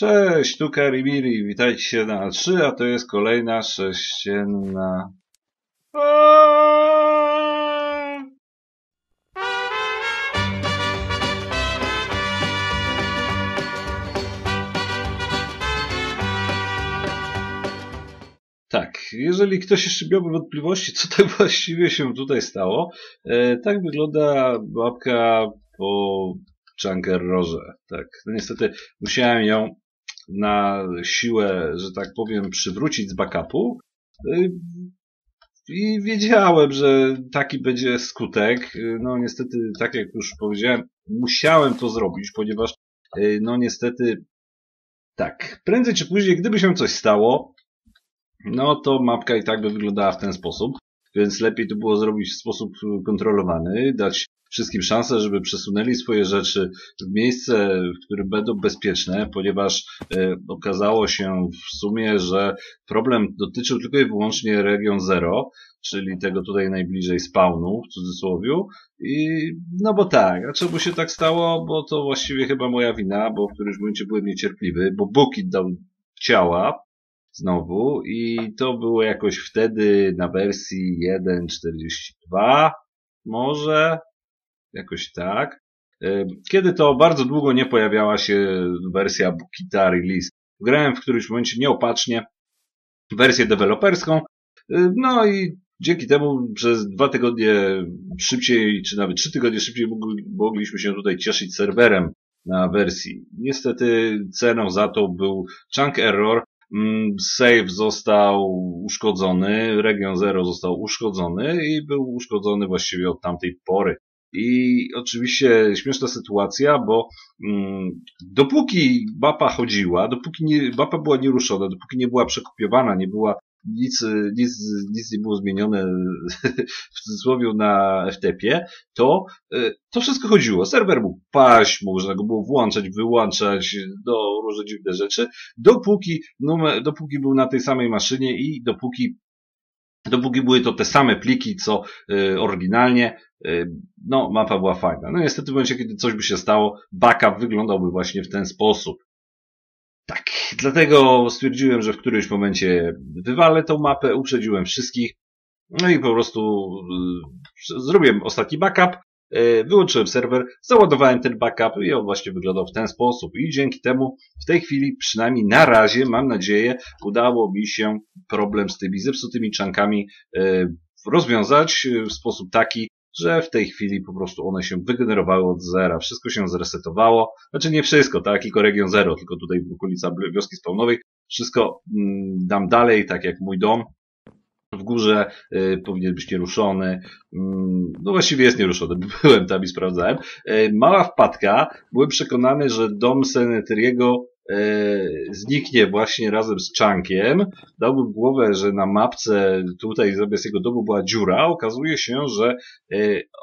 Cześć, tu Karimiri, witajcie się na 3, a to jest kolejna sześcienna... Tak, jeżeli ktoś jeszcze miałby wątpliwości, co tak właściwie się tutaj stało, e, tak wygląda babka po Chunkerrorze. Tak, no niestety musiałem ją na siłę, że tak powiem, przywrócić z backupu. Y, I wiedziałem, że taki będzie skutek. Y, No niestety, tak jak już powiedziałem, musiałem to zrobić, ponieważ y, no niestety tak, prędzej czy później, gdyby się coś stało, no to mapka i tak by wyglądała w ten sposób, więc lepiej to było zrobić w sposób kontrolowany, dać wszystkim szansę, żeby przesunęli swoje rzeczy w miejsce, w którym będą bezpieczne, ponieważ e, okazało się w sumie, że problem dotyczył tylko i wyłącznie region zero, czyli tego tutaj najbliżej spawnu, w cudzysłowiu. I no bo tak, a czemu się tak stało? Bo to właściwie chyba moja wina, bo w którymś momencie byłem niecierpliwy, bo Buki dał ciała, znowu i to było jakoś wtedy na wersji 1.42 może jakoś tak kiedy to bardzo długo nie pojawiała się wersja Bukita Release. Grałem w którymś momencie nieopatrznie wersję deweloperską no i dzięki temu przez dwa tygodnie szybciej, czy nawet trzy tygodnie szybciej mogli- mogliśmy się tutaj cieszyć serwerem na wersji. Niestety ceną za to był chunk error, Mm, Save został uszkodzony, region 0 został uszkodzony i był uszkodzony właściwie od tamtej pory. I oczywiście śmieszna sytuacja, bo mm, dopóki mapa chodziła, dopóki nie, mapa była nieruszona, dopóki nie była przekopiowana, nie była nic, nic, nic nie było zmienione w cudzysłowie na FTP-ie, to y, to wszystko chodziło. Serwer mógł paść, można go było włączać, wyłączać, no różne dziwne rzeczy, dopóki, numer, dopóki był na tej samej maszynie i dopóki dopóki były to te same pliki, co y, oryginalnie, y, no mapa była fajna. No niestety w momencie, kiedy coś by się stało, backup wyglądałby właśnie w ten sposób. Tak, dlatego stwierdziłem, że w którymś momencie wywalę tą mapę, uprzedziłem wszystkich, no i po prostu y, zrobiłem ostatni backup, wyłączyłem serwer, załadowałem ten backup i on właśnie wyglądał w ten sposób. I dzięki temu w tej chwili, przynajmniej na razie, mam nadzieję, udało mi się problem z tymi zepsutymi czankami y, rozwiązać y, w sposób taki, że w tej chwili po prostu one się wygenerowały od zera. Wszystko się zresetowało. Znaczy nie wszystko, tak? Tylko region zero, tylko tutaj w okolica wioski spawnowej. Wszystko mm, dam dalej, tak jak mój dom. W górze y, powinien być nieruszony. Mm, no właściwie jest nieruszony, byłem tam i sprawdzałem. Y, mała wpadka. Byłem przekonany, że dom Senetriego y, zniknie właśnie razem z Chunkiem. Dałbym głowę, że na mapce tutaj zamiast jego domu była dziura. Okazuje się, że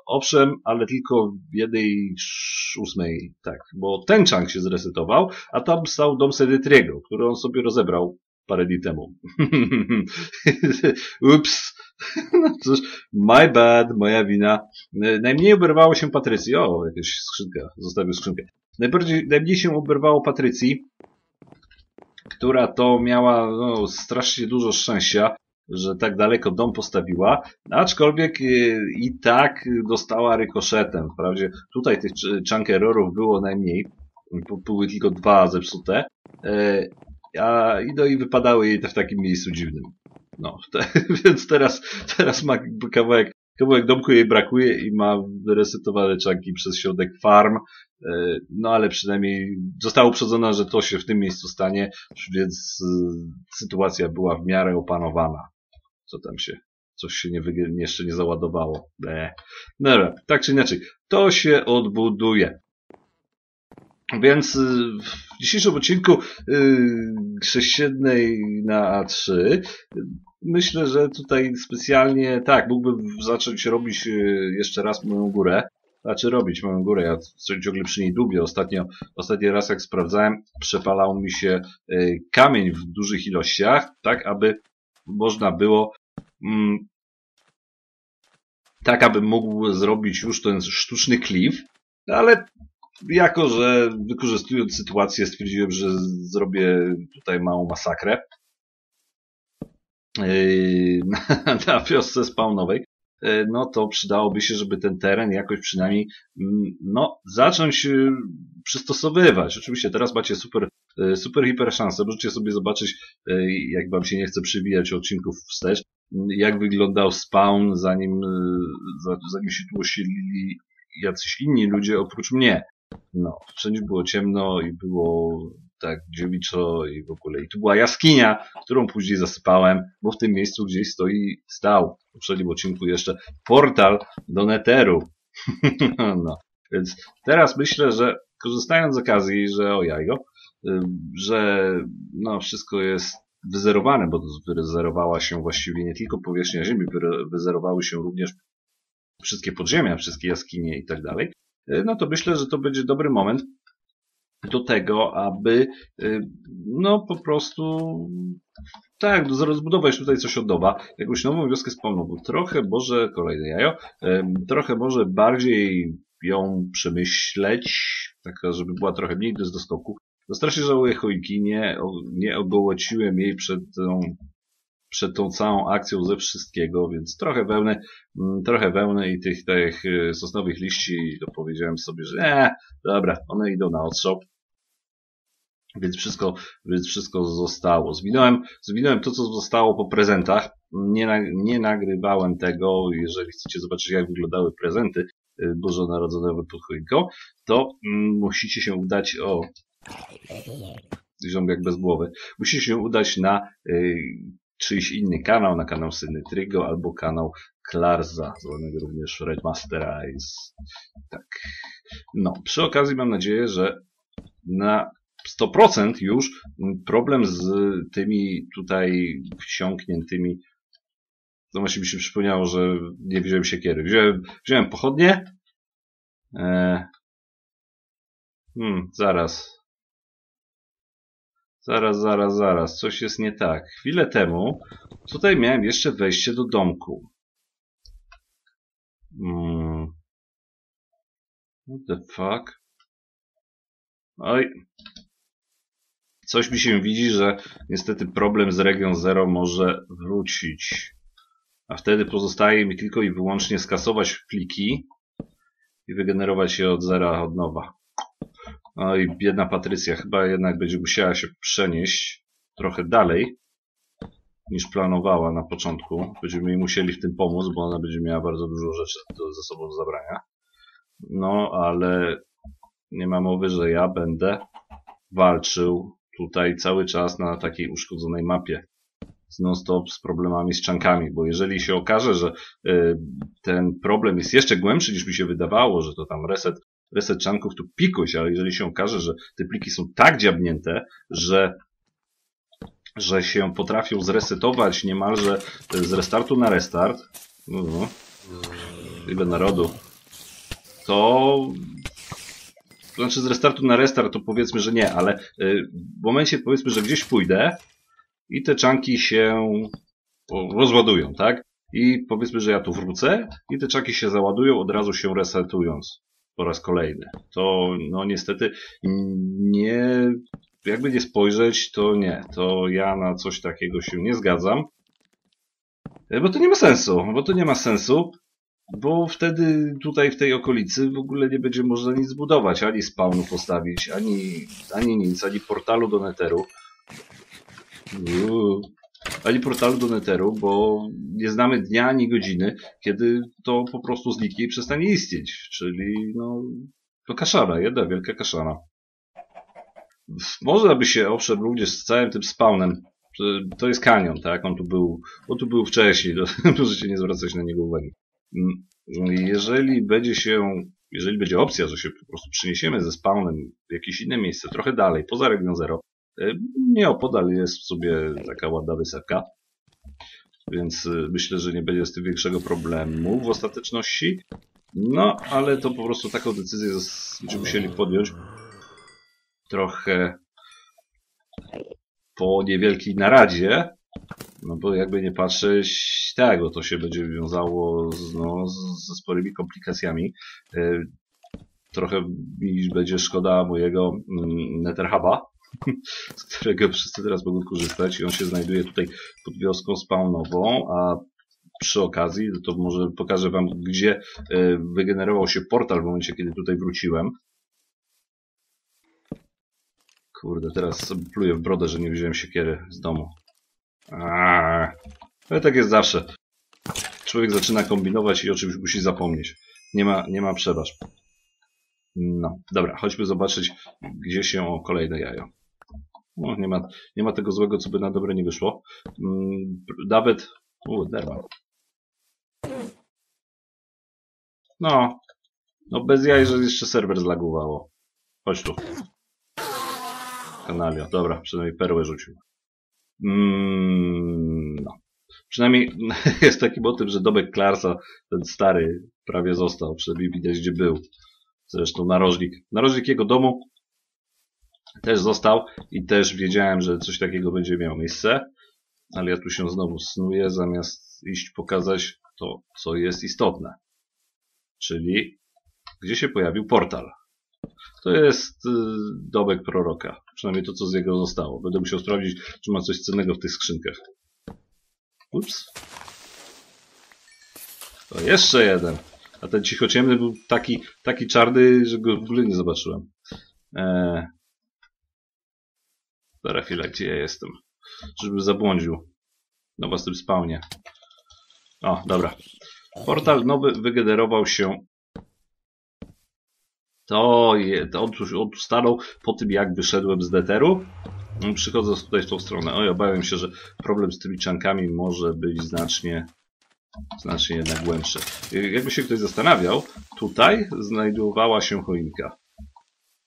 owszem, ale tylko w jednej ósmej, tak, bo ten Chunk się zresetował, a tam stał dom Senetriego, który on sobie rozebrał parę dni temu. Ups. No cóż, my bad, moja wina. Najmniej oberwało się Patrycji. O, jakaś skrzynka. Zostawił skrzynkę. Najbardziej, najmniej się oberwało Patrycji, która to miała no, strasznie dużo szczęścia, że tak daleko dom postawiła, aczkolwiek e, i tak dostała rykoszetem. Wprawdzie tutaj tych ch- chunk errorów było najmniej, były tylko dwa zepsute, e, a, no i wypadały jej te w takim miejscu dziwnym. No, te, więc teraz, teraz ma kawałek, kawałek domku jej brakuje i ma wyresetowane czanki przez środek farm, e, no ale przynajmniej została uprzedzona, że to się w tym miejscu stanie, więc e, sytuacja była w miarę opanowana. Co tam się, coś się nie, jeszcze nie załadowało. Ble. No dobra, tak czy inaczej, to się odbuduje. Więc y, w dzisiejszym odcinku y, sześciennej na A3 y, myślę, że tutaj specjalnie tak, mógłbym zacząć robić y, jeszcze raz moją górę. Znaczy robić moją górę, ja ciągle przy niej dłubię. Ostatnio, ostatni raz jak sprawdzałem, przepalał mi się y, kamień w dużych ilościach, tak aby można było mm, tak aby mógł zrobić już ten sztuczny klif, ale jako, że wykorzystując sytuację stwierdziłem, że zrobię tutaj małą masakrę yy, na, wiosce spawnowej, yy, no to przydałoby się, żeby ten teren jakoś przynajmniej mm, no, zacząć przystosowywać. Oczywiście teraz macie super, super hiper szansę, możecie sobie zobaczyć, jak wam się nie chce przybijać odcinków wstecz, jak wyglądał spawn, zanim, zanim się tu osilili jacyś inni ludzie oprócz mnie. No, wszędzie było ciemno i było tak dziewiczo i w ogóle. I tu była jaskinia, którą później zasypałem, bo w tym miejscu gdzieś stoi, stał w poprzednim odcinku jeszcze portal do Netheru. no, więc teraz myślę, że korzystając z okazji, że o jajo, że no wszystko jest wyzerowane, bo wyzerowała się właściwie nie tylko powierzchnia Ziemi, wyzerowały się również wszystkie podziemia, wszystkie jaskinie i tak dalej, no to myślę, że to będzie dobry moment do tego, aby e, no po prostu tak, rozbudować tutaj coś od nowa, jakąś nową wioskę spawnową. Trochę może, kolejne jajo, e, trochę może bardziej ją przemyśleć, taka, żeby była trochę mniej do doskoku. No strasznie żałuję choinki, nie, nie ogołociłem jej przed tą przed tą całą akcją ze wszystkiego, więc trochę wełny, mm, trochę wełny i tych, tych y, sosnowych liści, to powiedziałem sobie, że nie, dobra, one idą na odstrzał. Więc wszystko, więc wszystko zostało. Zwinąłem, zwinąłem to, co zostało po prezentach. Nie, nie nagrywałem tego. Jeżeli chcecie zobaczyć, jak wyglądały prezenty y, bożonarodzonowe pod choinką, to mm, musicie się udać o ząbek bez głowy. Musicie się udać na y, czyjś inny kanał, na kanał Syny Trigo albo kanał Klarza, zwanego również Redmastera. Tak. No, przy okazji mam nadzieję, że na 100% już problem z tymi tutaj wsiąkniętymi to właśnie mi się przypomniało, że nie wziąłem siekiery. Wziąłem, wziąłem pochodnie. Eee, hmm, zaraz. Zaraz, zaraz, zaraz, coś jest nie tak. Chwilę temu tutaj miałem jeszcze wejście do domku. Hmm. What the fuck? Oj. Coś mi się widzi, że niestety problem z Region Zero może wrócić. A wtedy pozostaje mi tylko i wyłącznie skasować pliki i wygenerować je od zera od nowa. No i biedna Patrycja chyba jednak będzie musiała się przenieść trochę dalej niż planowała na początku. Będziemy jej musieli w tym pomóc, bo ona będzie miała bardzo dużo rzeczy ze sobą do zabrania. No, ale nie ma mowy, że ja będę walczył tutaj cały czas na takiej uszkodzonej mapie non-stop z problemami z czankami, bo jeżeli się okaże, że y, ten problem jest jeszcze głębszy niż mi się wydawało, że to tam reset reset chunków to pikuś, ale jeżeli się okaże, że te pliki są tak dziabnięte, że że się potrafią zresetować niemalże z restartu na restart, no, no, ile narodu, to znaczy z restartu na restart to powiedzmy, że nie, ale y, w momencie powiedzmy, że gdzieś pójdę i te czanki się rozładują, tak? I powiedzmy, że ja tu wrócę i te czanki się załadują od razu się resetując po raz kolejny. To no niestety nie, jakby nie spojrzeć, to nie, to ja na coś takiego się nie zgadzam. E, bo to nie ma sensu, bo to nie ma sensu, bo wtedy tutaj w tej okolicy w ogóle nie będzie można nic zbudować, ani spawnu postawić, ani, ani nic, ani portalu do neteru. Uuu ani portalu do Netheru, bo nie znamy dnia ani godziny, kiedy to po prostu zniknie i przestanie istnieć. Czyli no, to kaszara, jedna wielka kaszara. Można by się, owszem, również z całym tym spawnem, to jest kanion, tak? On tu był, on tu był wcześniej, to, możecie nie zwracać na niego uwagi. Mm, jeżeli będzie się, jeżeli będzie opcja, że się po prostu przeniesiemy ze spawnem w jakieś inne miejsce, trochę dalej, poza region zero, Nieopodal jest sobie taka ładna wysepka, więc y, myślę, że nie będzie z tym większego problemu w ostateczności. No, ale to po prostu taką decyzję będziemy musieli podjąć trochę po niewielkiej naradzie, no bo jakby nie patrzeć, tak, bo to się będzie wiązało z, no, ze sporymi komplikacjami. Y, trochę mi będzie szkoda mojego mm, Netherhuba, z którego wszyscy teraz mogą korzystać i on się znajduje tutaj pod wioską spawnową, a przy okazji, to może pokażę Wam, gdzie e, wygenerował się portal w momencie, kiedy tutaj wróciłem. Kurde, teraz pluję w brodę, że nie wziąłem siekiery z domu. Aaaa. Ale tak jest zawsze. Człowiek zaczyna kombinować i o czymś musi zapomnieć. Nie ma, nie ma przebacz. No, dobra, chodźmy zobaczyć, gdzie się o kolejne jajo. No, nie ma, nie ma tego złego, co by na dobre nie wyszło. Mm, Dawid... U, derma. No. No bez jaj, że jeszcze serwer zlagowało. Chodź tu. Kanalio. Dobra, przynajmniej perłę rzucił. Mm, no. Przynajmniej jest taki motyw, że Dobek Klarsa, ten stary, prawie został. Przynajmniej widać, gdzie był. Zresztą narożnik. Narożnik jego domu też został i też wiedziałem, że coś takiego będzie miało miejsce. Ale ja tu się znowu snuję, zamiast iść pokazać to, co jest istotne. Czyli gdzie się pojawił portal. To jest y, dobek proroka. Przynajmniej to, co z jego zostało. Będę musiał sprawdzić, czy ma coś cennego w tych skrzynkach. Ups. To jeszcze jeden. A ten cichociemny był taki, taki czarny, że go w ogóle nie zobaczyłem. Eee. Dobra chwila, gdzie ja jestem? Żeby zabłądził. No w tym spawnie. O, dobra. Portal nowy wygenerował się. To je, tu, on tu po tym, jak wyszedłem z deteru. Przychodząc tutaj w tą stronę. Oj, obawiam się, że problem z tymi czankami może być znacznie, znacznie jednak głębszy. Jakby się ktoś zastanawiał, tutaj znajdowała się choinka.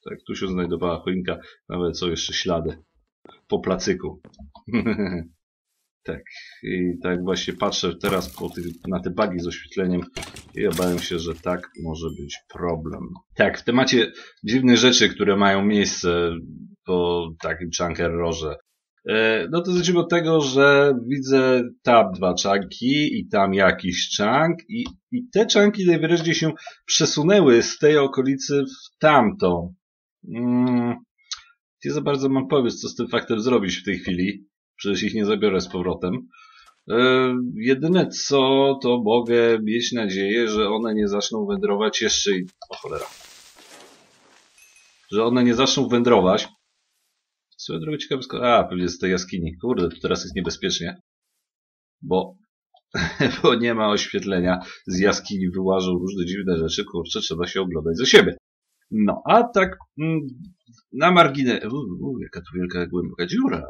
Tak, tu się znajdowała choinka, nawet są jeszcze ślady po placyku. Tak, i tak właśnie patrzę teraz na te bugi z oświetleniem i obawiam się, że tak może być problem. Tak, w temacie dziwnych rzeczy, które mają miejsce po takim chunker roże. E, no to zacznijmy od tego, że widzę tam dwa czanki i tam jakiś czank i, i te czanki najwyraźniej się przesunęły z tej okolicy w tamtą. Mm, nie za bardzo mam pomysł, co z tym faktem zrobić w tej chwili. Przecież ich nie zabiorę z powrotem. E, jedyne co, to mogę mieć nadzieję, że one nie zaczną wędrować jeszcze i... O cholera. Że one nie zaczną wędrować. Swoją drogą ciekawe skoro... A, pewnie z tej jaskini. Kurde, to teraz jest niebezpiecznie. Bo... bo nie ma oświetlenia. Z jaskini wyłażą różne dziwne rzeczy. Kurczę, trzeba się oglądać za siebie. No, a tak mm, na marginesie... Jaka tu wielka, głęboka dziura.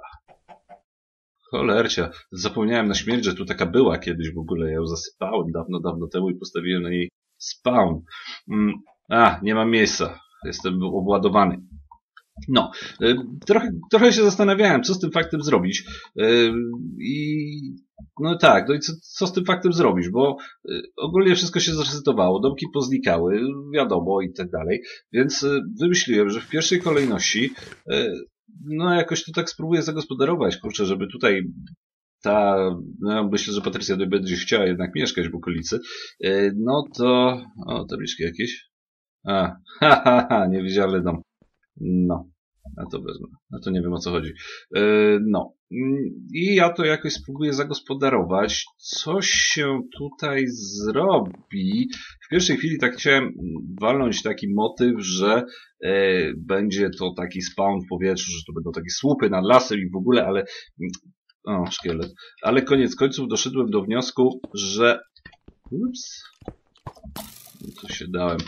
Cholercia, zapomniałem na śmierć, że tu taka była kiedyś w ogóle. Ja ją zasypałem dawno, dawno temu i postawiłem na niej spawn. Mm, a, nie mam miejsca. Jestem obładowany. No, y, trochę, trochę się zastanawiałem, co z tym faktem zrobić. Y, I no tak, no i co, co z tym faktem zrobić, bo y, ogólnie wszystko się zresetowało, domki poznikały, wiadomo i tak dalej, więc wymyśliłem, że w pierwszej kolejności no jakoś to tak spróbuję zagospodarować, kurczę, żeby tutaj ta, no myślę, że Patrycja będzie chciała jednak mieszkać w okolicy, no to, o, tabliczki jakieś. A, ha, ha, ha, niewidzialny dom. No, a to wezmę. A to nie wiem o co chodzi. E, no. I ja to jakoś spróbuję zagospodarować. Coś się tutaj zrobi. W pierwszej chwili tak chciałem walnąć taki motyw, że e, będzie to taki spawn w powietrzu, że to będą takie słupy nad lasem i w ogóle, ale o, szkielet. Ale koniec końców doszedłem do wniosku, że ups, co się dałem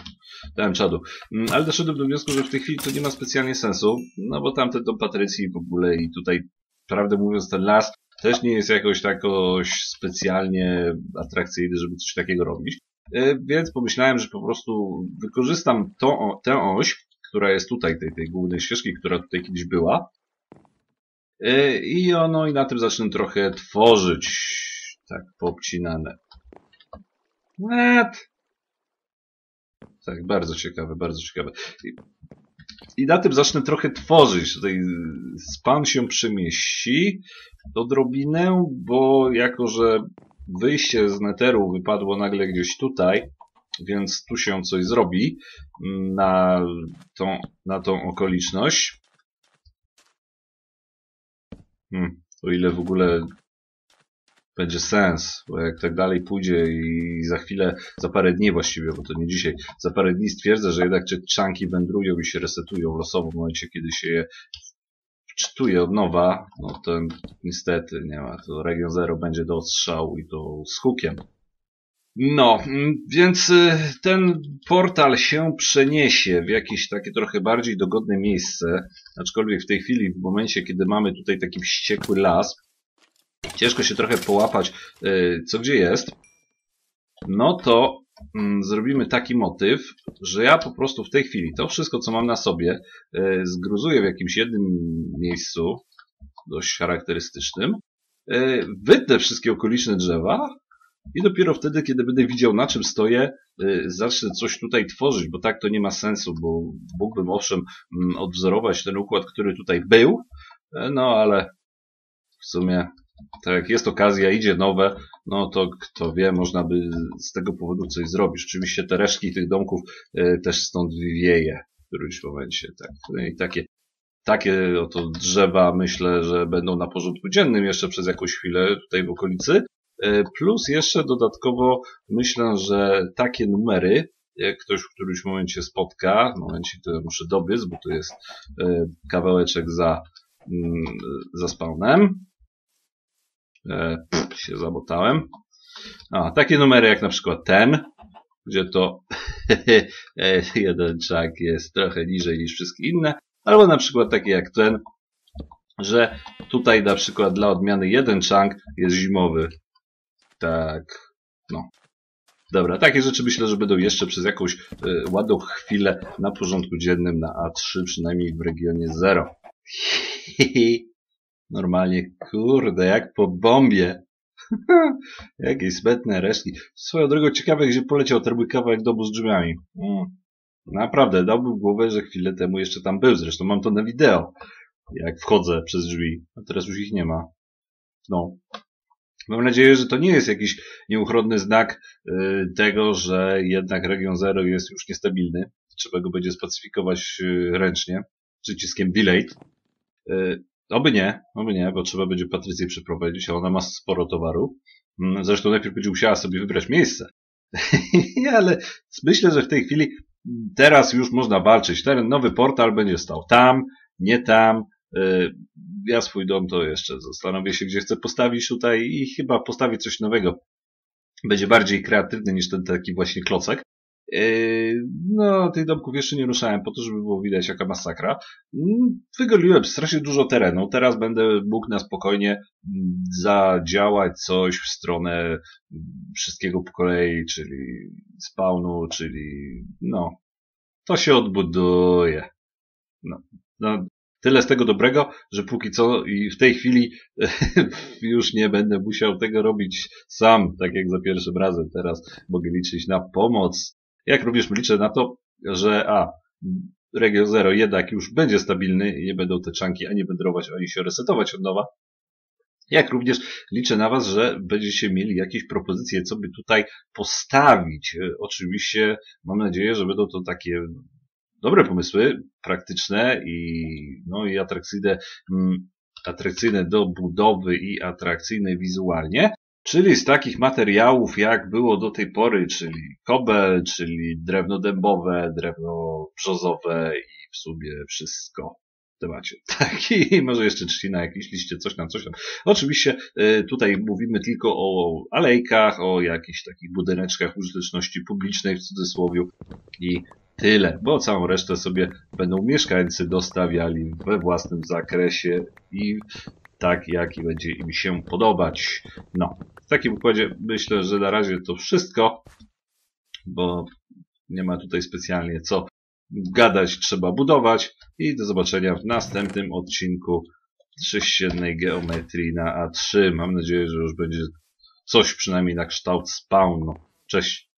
dałem czadu. Mm, ale doszedłem do wniosku, że w tej chwili to nie ma specjalnie sensu, no bo tamte do Patrycji w ogóle i tutaj, prawdę mówiąc, ten las też nie jest jakoś takoś specjalnie atrakcyjny, żeby coś takiego robić. E, więc pomyślałem, że po prostu wykorzystam tę oś, która jest tutaj, tej, tej głównej ścieżki, która tutaj kiedyś była. E, I ono i na tym zacznę trochę tworzyć. Tak, poobcinane. What? Tak, bardzo ciekawe, bardzo ciekawe. I, i na tym zacznę trochę tworzyć. Tutaj span się przemieści odrobinę, bo jako, że wyjście z neteru wypadło nagle gdzieś tutaj, więc tu się coś zrobi mm, na tą, na tą okoliczność. Hmm, o ile w ogóle będzie sens, bo jak tak dalej pójdzie i za chwilę, za parę dni właściwie, bo to nie dzisiaj, za parę dni stwierdzę, że jednak chunki wędrują i się resetują losowo w momencie, kiedy się je wczytuje od nowa, no to niestety nie ma, to Region Zero będzie do odstrzału i to z hukiem. No, mm, więc y, ten portal się przeniesie w jakieś takie trochę bardziej dogodne miejsce, aczkolwiek w tej chwili, w momencie, kiedy mamy tutaj taki wściekły las, ciężko się trochę połapać, y, co gdzie jest, no to mm, zrobimy taki motyw, że ja po prostu w tej chwili to wszystko, co mam na sobie, y, zgruzuję w jakimś jednym miejscu, dość charakterystycznym, wytnę wszystkie okoliczne drzewa, i dopiero wtedy, kiedy będę widział, na czym stoję, y, zacznę coś tutaj tworzyć, bo tak to nie ma sensu, bo mógłbym owszem mm, odwzorować ten układ, który tutaj był, no ale w sumie, tak jak jest okazja, idzie nowe, no to kto wie, można by z tego powodu coś zrobić. Oczywiście te resztki tych domków e, też stąd wywieje w którymś momencie. Tak. No I takie, takie oto drzewa myślę, że będą na porządku dziennym jeszcze przez jakąś chwilę tutaj w okolicy. E, plus jeszcze dodatkowo myślę, że takie numery, jak ktoś w którymś momencie spotka, w momencie, to muszę dobiec, bo to jest e, kawałeczek za, mm, za spawnem. E, pff, się zabotałem. A, takie numery jak na przykład ten, gdzie to jeden czak jest trochę niżej niż wszystkie inne, albo na przykład takie jak ten, że tutaj na przykład dla odmiany jeden chunk jest zimowy, tak, no. Dobra, takie rzeczy myślę, że będą jeszcze przez jakąś y, ładną chwilę na porządku dziennym na A3, przynajmniej w regionie 0. Normalnie, kurde, jak po bombie. Jakieś zbędne resztki. Swoją drogą ciekawe, gdzie poleciał ten kawałek domu z drzwiami. Mm. Naprawdę, dałbym głowę, że chwilę temu jeszcze tam był. Zresztą mam to na wideo, jak wchodzę przez drzwi. A teraz już ich nie ma. No, Mam nadzieję, że to nie jest jakiś nieuchronny znak y, tego, że jednak region 0 jest już niestabilny. Trzeba go będzie spacyfikować y, ręcznie, przyciskiem delayed. Oby nie, oby nie, bo trzeba będzie Patrycję przeprowadzić, a ona ma sporo towaru. Mm, zresztą najpierw będzie musiała sobie wybrać miejsce. Ale myślę, że w tej chwili teraz już można walczyć. Ten nowy portal będzie stał tam, nie tam, Y, ja swój dom to jeszcze zastanowię się, gdzie chcę postawić tutaj i chyba postawię coś nowego. Będzie bardziej kreatywny niż ten taki właśnie klocek. Y, no, tych domków jeszcze nie ruszałem po to, żeby było widać jaka masakra. Mm, wygoliłem strasznie dużo terenu. Teraz będę mógł na spokojnie mm, zadziałać coś w stronę mm, wszystkiego po kolei, czyli spawnu, czyli no, to się odbuduje. No, no tyle z tego dobrego, że póki co i w tej chwili już nie będę musiał tego robić sam, tak jak za pierwszym razem. Teraz mogę liczyć na pomoc. Jak również liczę na to, że a, Region Zero jednak już będzie stabilny i nie będą te czanki ani wędrować, ani się resetować od nowa. Jak również liczę na Was, że będziecie mieli jakieś propozycje, co by tutaj postawić. Oczywiście mam nadzieję, że będą to takie dobre pomysły, praktyczne i, no, i atrakcyjne, mm, atrakcyjne do budowy i atrakcyjne wizualnie. Czyli z takich materiałów, jak było do tej pory, czyli kobel, czyli drewno dębowe, drewno brzozowe i w sumie wszystko w temacie. Tak, i może jeszcze trzcina, jakieś liście, coś tam, coś tam. Oczywiście y, tutaj mówimy tylko o alejkach, o jakichś takich budyneczkach użyteczności publicznej w cudzysłowie i tyle, bo całą resztę sobie będą mieszkańcy dostawiali we własnym zakresie i tak, jak i będzie im się podobać. No, w takim układzie myślę, że na razie to wszystko, bo nie ma tutaj specjalnie co gadać, trzeba budować i do zobaczenia w następnym odcinku sześciennej geometrii na A3. Mam nadzieję, że już będzie coś przynajmniej na kształt spawnu. Cześć!